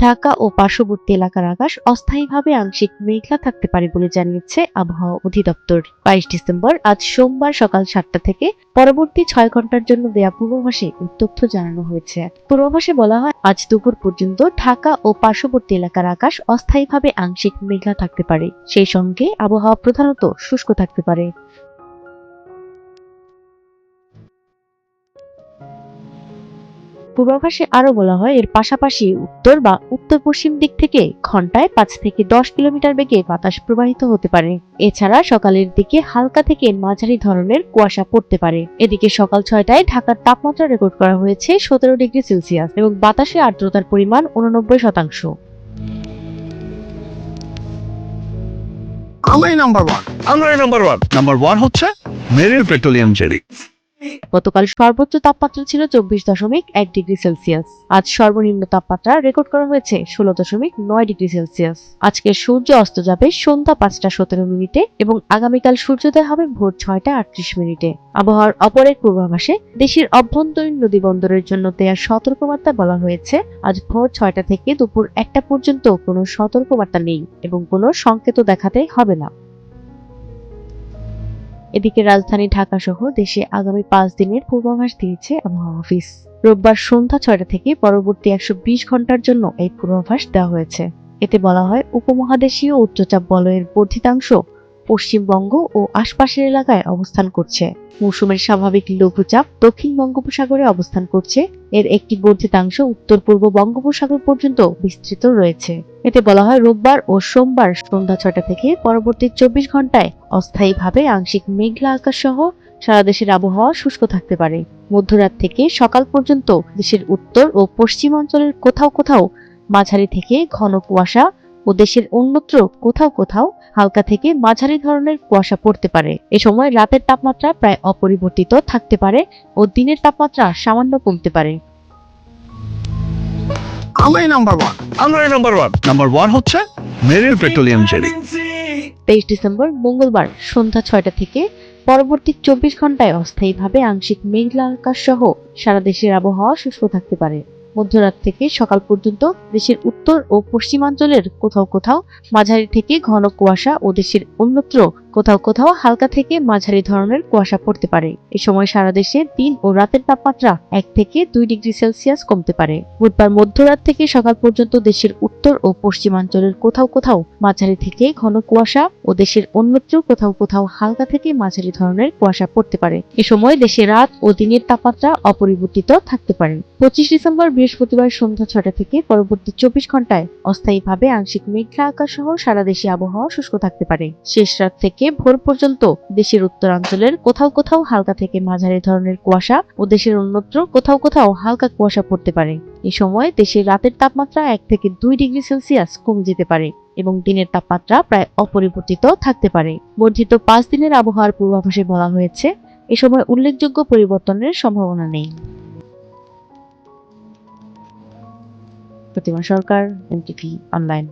ঢাকা ও পার্শ্ববর্তী এলাকার আকাশ অস্থায়ীভাবে আংশিক মেঘলা থাকতে পারে বলে জানিয়েছে আবহাওয়া অধিদপ্তর। বাইশ ডিসেম্বর, আজ সোমবার সকাল সাতটা থেকে পরবর্তী ছয় ঘণ্টার জন্য দেয়া পূর্বাভাসে তথ্য জানানো হয়েছে। পূর্বাভাসে বলা হয়, আজ দুপুর পর্যন্ত ঢাকা ও পার্শ্ববর্তী এলাকার আকাশ অস্থায়ীভাবে আংশিক মেঘলা থাকতে পারে। সেই সঙ্গে আবহাওয়া প্রধানত শুষ্ক থাকতে পারে। পূর্বাভাসে আরও বলা হয় এর পাশাপাশি উত্তর বা উত্তর পশ্চিম দিক থেকে ঘন্টায় পাঁচ থেকে দশ কিলোমিটার বেগে বাতাস প্রবাহিত হতে পারে। এছাড়া সকালের দিকে হালকা থেকে মাঝারি ধরনের কুয়াশা পড়তে পারে। এদিকে সকাল ছয়টায় ঢাকার তাপমাত্রা রেকর্ড করা হয়েছে সতেরো ডিগ্রি সেলসিয়াস এবং বাতাসে আর্দ্রতার পরিমাণ উননব্বই শতাংশ। আমরাই নাম্বার ওয়ান আমরাই নাম্বার ওয়ান নাম্বার ওয়ান হচ্ছে মেরিল পেট্রোলিয়াম জেলি গতকাল সর্বোচ্চ তাপমাত্রা ছিল চব্বিশ দশমিক এক ডিগ্রি সেলসিয়াস। আজ সর্বনিম্ন তাপমাত্রা রেকর্ড করা হয়েছে ষোলো দশমিক নয় ডিগ্রি সেলসিয়াস। আজকে সূর্য অস্ত যাবে সন্ধ্যা পাঁচটা সতেরো মিনিটে এবং আগামীকাল সূর্যোদয় হবে ভোর ছয়টা আটত্রিশ মিনিটে। আবহাওয়ার অপর এক পূর্বাভাসে দেশের অভ্যন্তরীণ নদী বন্দরের জন্য দেওয়া সতর্কবার্তা বলা হয়েছে, আজ ভোর ছয়টা থেকে দুপুর একটা পর্যন্ত কোনো সতর্কবার্তা নেই এবং কোনো সংকেত দেখাতে হবে না। এদিকে রাজধানী ঢাকা সহ দেশে আগামী পাঁচ দিনের পূর্বাভাস দিয়েছে আবহাওয়া অফিস। রোববার সন্ধ্যা ছয়টা থেকে পরবর্তী একশো বিশ ঘণ্টার জন্য এই পূর্বাভাস দেওয়া হয়েছে। এতে বলা হয়, উপমহাদেশীয় উচ্চচাপ বলয়ের বর্ধিতাংশ পশ্চিমবঙ্গ ও আশপাশের এলাকায় অবস্থান করছে। মৌসুমের স্বাভাবিক লঘুচাপ দক্ষিণ বঙ্গোপসাগরে অবস্থান করছে। এর একটি বর্ধিতাংশ উত্তর পূর্ব বঙ্গোপসাগর পর্যন্ত বিস্তৃত রয়েছে। এতে বলা হয়, রোববার ও সোমবার সন্ধ্যা ছটা থেকে পরবর্তী চব্বিশ ঘন্টায় অস্থায়ীভাবে আংশিক মেঘলা আকাশ সহ সারা দেশের আবহাওয়া শুষ্ক থাকতে পারে। মধ্যরাত থেকে সকাল পর্যন্ত দেশের উত্তর ও পশ্চিমাঞ্চলের কোথাও কোথাও মাঝারি থেকে ঘন কুয়াশা ও দেশের অন্যত্র কোথাও কোথাও হালকা থেকে মাঝারি ধরনের কুয়াশা পড়তে পারে। এ সময় রাতের তাপমাত্রা প্রায় অপরিবর্তিত থাকতে পারে ও দিনের তাপমাত্রা সামান্য কমতে পারে। আমরাই নাম্বার ওয়ান আমরাই নাম্বার ওয়ান নাম্বার ওয়ান হচ্ছে মেরিল পেট্রোলিয়াম জেলি তেইশ ডিসেম্বর মঙ্গলবার সন্ধ্যা ছয়টা থেকে পরবর্তী চব্বিশ ঘন্টায় অস্থায়ীভাবে আংশিক মেঘলা আকাশ সহ সারা দেশের আবহাওয়া শুষ্ক থাকতে পারে। মধ্যরাত থেকে সকাল পর্যন্ত দেশের উত্তর ও পশ্চিমাঞ্চলের কোথাও কোথাও মাঝারি থেকে ঘন কুয়াশা ও দেশের অন্যত্র কোথাও কোথাও হালকা থেকে মাঝারি ধরনের কুয়াশা পড়তে পারে। এ সময় সারা দেশে দিন ও রাতের তাপমাত্রা এক থেকে দুই ডিগ্রি সেলসিয়াস কমতে পারে। বুধবার মধ্যরাত থেকে সকাল পর্যন্ত দেশের উত্তর ও পশ্চিমাঞ্চলের কোথাও কোথাও মাঝারি থেকে ঘন কুয়াশা ও দেশের অন্যত্র কোথাও কোথাও হালকা থেকে মাঝারি ধরনের কুয়াশা পড়তে পারে। এ সময় দেশে রাত ও দিনের তাপমাত্রা অপরিবর্তিত থাকতে পারে। পঁচিশ ডিসেম্বর বৃহস্পতিবার সন্ধ্যা ছটা থেকে পরবর্তী চব্বিশ ঘন্টায় অস্থায়ীভাবে আংশিক মেঘলা আকাশ সহ সারা দেশে আবহাওয়া শুষ্ক থাকতে পারে। শেষ রাত থেকে ভোর পর্যন্ত দেশের উত্তরাঞ্চলের কোথাও কোথাও হালকা থেকে মাঝারি ধরনের কুয়াশা ও দেশের অন্যত্র কোথাও কোথাও হালকা কুয়াশা পড়তে পারে। এই সময় দেশের রাতের তাপমাত্রা এক থেকে দুই ডিগ্রি সেলসিয়াস কমে যেতে পারে এবং দিনের তাপমাত্রা প্রায় অপরিবর্তিত থাকতে পারে। বর্ধিত পাঁচ দিনের আবহাওয়ার পূর্বাভাসে বলা হয়েছে, এ সময় উল্লেখযোগ্য পরিবর্তনের সম্ভাবনা নেই। প্রতিমা সরকার, এনটিভি অনলাইন